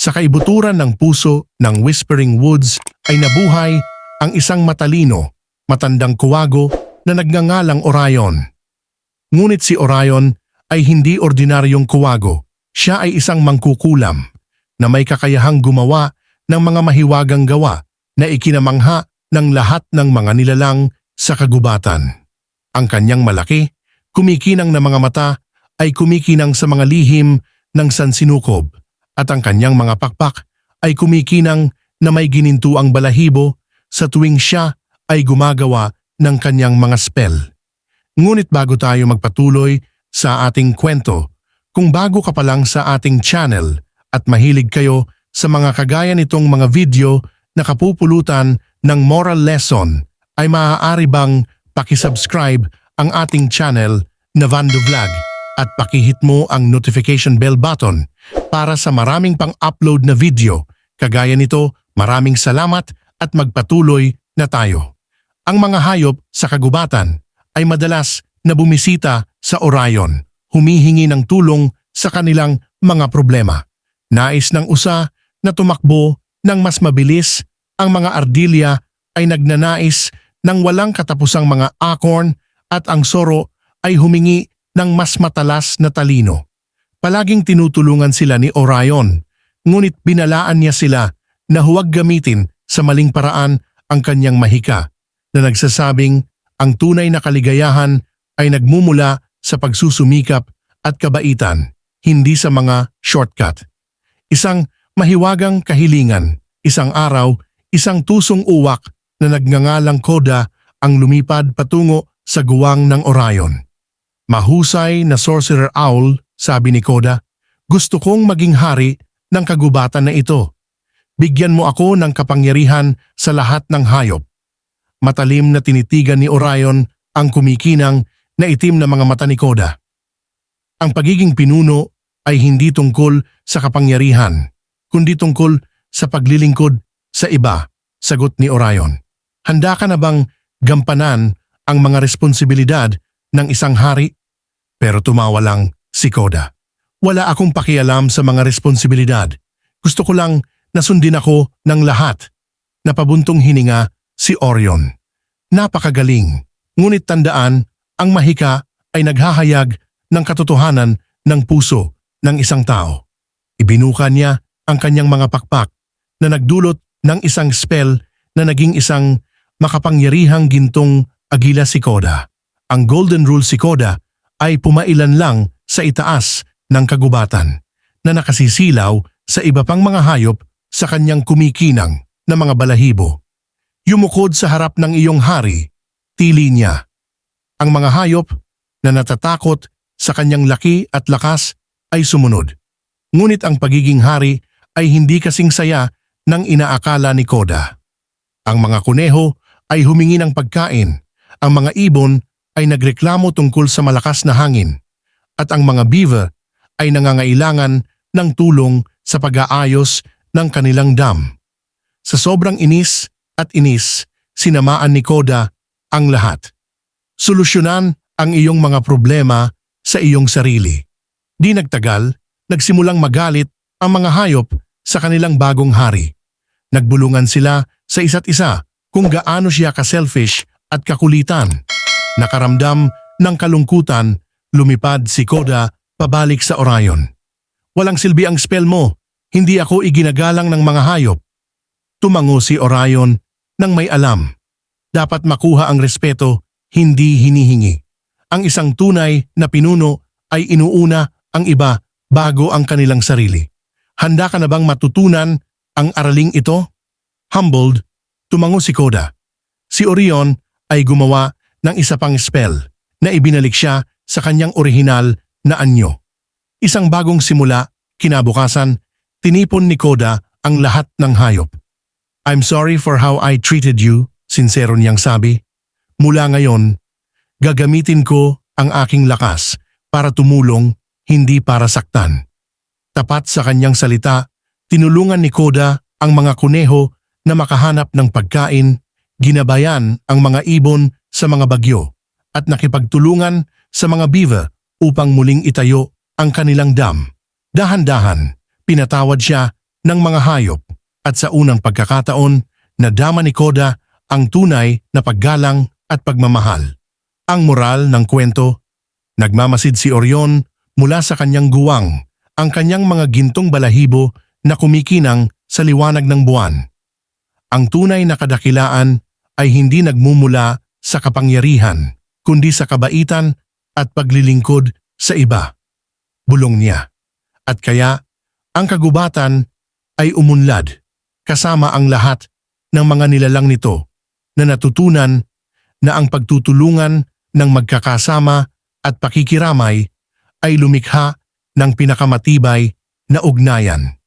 Sa kaibuturan ng puso ng Whispering Woods ay nabuhay ang isang matalino, matandang kuwago na nagngangalang Orion. Ngunit si Orion ay hindi ordinaryong kuwago. Siya ay isang mangkukulam na may kakayahang gumawa ng mga mahiwagang gawa na ikinamangha ng lahat ng mga nilalang sa kagubatan. Ang kanyang malaki, kumikinang na mga mata ay kumikinang sa mga lihim ng sansinukob at ang kanyang mga pakpak ay kumikinang na may ginintuang balahibo sa tuwing siya ay gumagawa ng kanyang mga spell. Ngunit bago tayo magpatuloy sa ating kwento, kung bago ka pa lang sa ating channel at mahilig kayo sa mga kagaya nitong mga video na kapupulutan ng moral lesson, ay maaari bang pakisubscribe ang ating channel na Vando Vlog at pakihit mo ang notification bell button para sa maraming pang-upload na video. Kagaya nito, maraming salamat at magpatuloy na tayo. Ang mga hayop sa kagubatan ay madalas na bumisita sa Orion, humihingi ng tulong sa kanilang mga problema. Nais ng usa na tumakbo ng mas mabilis, ang mga ardilya ay nagnanais ng walang katapusang mga acorn at ang soro ay humingi ng mas matalas na talino. Palaging tinutulungan sila ni Orion, ngunit binalaan niya sila na huwag gamitin sa maling paraan ang kanyang mahika na nagsasabing ang tunay na kaligayahan ay nagmumula sa pagsusumikap at kabaitan, hindi sa mga shortcut. Isang mahiwagang kahilingan, isang araw, isang tusong uwak na nagngangalang Koda ang lumipad patungo sa guwang ng Orion. Mahusay na sorcerer owl, sabi ni Koda, gusto kong maging hari ng kagubatan na ito. Bigyan mo ako ng kapangyarihan sa lahat ng hayop. Matalim na tinitigan ni Orion ang kumikinang na itim na mga mata ni Koda. Ang pagiging pinuno ay hindi tungkol sa kapangyarihan, kundi tungkol sa paglilingkod sa iba, sagot ni Orion. Handa ka na bang gampanan ang mga responsibilidad ng isang hari? Pero tumawa lang si Koda. Wala akong pakialam sa mga responsibilidad. Gusto ko lang nasundin ako ng lahat. Napabuntong hininga si Orion. Napakagaling. Ngunit tandaan, ang mahika ay naghahayag ng katotohanan ng puso ng isang tao. Ibinuka niya ang kanyang mga pakpak na nagdulot ng isang spell na naging isang makapangyarihang gintong agila si Koda. Ang Golden Rule si Koda ay pumailan lang sa itaas ng kagubatan na nakasisilaw sa iba pang mga hayop sa kanyang kumikinang na mga balahibo. Yumukod sa harap ng iyong hari, tili niya. Ang mga hayop na natatakot sa kanyang laki at lakas ay sumunod. Ngunit ang pagiging hari ay hindi kasing saya ng inaakala ni Koda. Ang mga kuneho ay humingi ng pagkain, ang mga ibon ay nagreklamo tungkol sa malakas na hangin, at ang mga beaver ay nangangailangan ng tulong sa pag-aayos ng kanilang dam. Sa sobrang inis at inis, sinamaan ni Koda ang lahat. Solusyonan ang iyong mga problema sa iyong sarili. Di nagtagal, nagsimulang magalit ang mga hayop sa kanilang bagong hari. Nagbulungan sila sa isa't isa kung gaano siya ka-selfish at kakulitan. Nakaramdam ng kalungkutan, lumipad si Koda pabalik sa Orion. Walang silbi ang spell mo, hindi ako iginagalang ng mga hayop. Tumango si Orion nang may alam. Dapat makuha ang respeto, hindi hinihingi. Ang isang tunay na pinuno ay inuuna ang iba bago ang kanilang sarili. Handa ka na bang matutunan ang araling ito? Humbled, tumango si Koda. Si Orion ay gumawa ng isa pang spell na ibinalik siya sa kanyang orihinal na anyo. Isang bagong simula, kinabukasan, tinipon ni Koda ang lahat ng hayop. I'm sorry for how I treated you, sinsero niyang sabi. Mula ngayon, gagamitin ko ang aking lakas para tumulong, hindi para saktan. Tapat sa kanyang salita, tinulungan ni Koda ang mga kuneho na makahanap ng pagkain, ginabayan ang mga ibon sa mga bagyo, at nakipagtulungan sa mga beaver upang muling itayo ang kanilang dam. Dahan-dahan, pinatawad siya ng mga hayop at sa unang pagkakataon nadama ni Koda ang tunay na paggalang at pagmamahal. Ang moral ng kwento, nagmamasid si Orion mula sa kanyang guwang, ang kanyang mga gintong balahibo na kumikinang sa liwanag ng buwan. Ang tunay na kadakilaan ay hindi nagmumula sa kapangyarihan, kundi sa kabaitan at paglilingkod sa iba. Bulong niya. At kaya, ang kagubatan ay umunlad kasama ang lahat ng mga nilalang nito na natutunan na ang pagtutulungan ng magkakasama at pakikiramay ay lumikha ng pinakamatibay na ugnayan.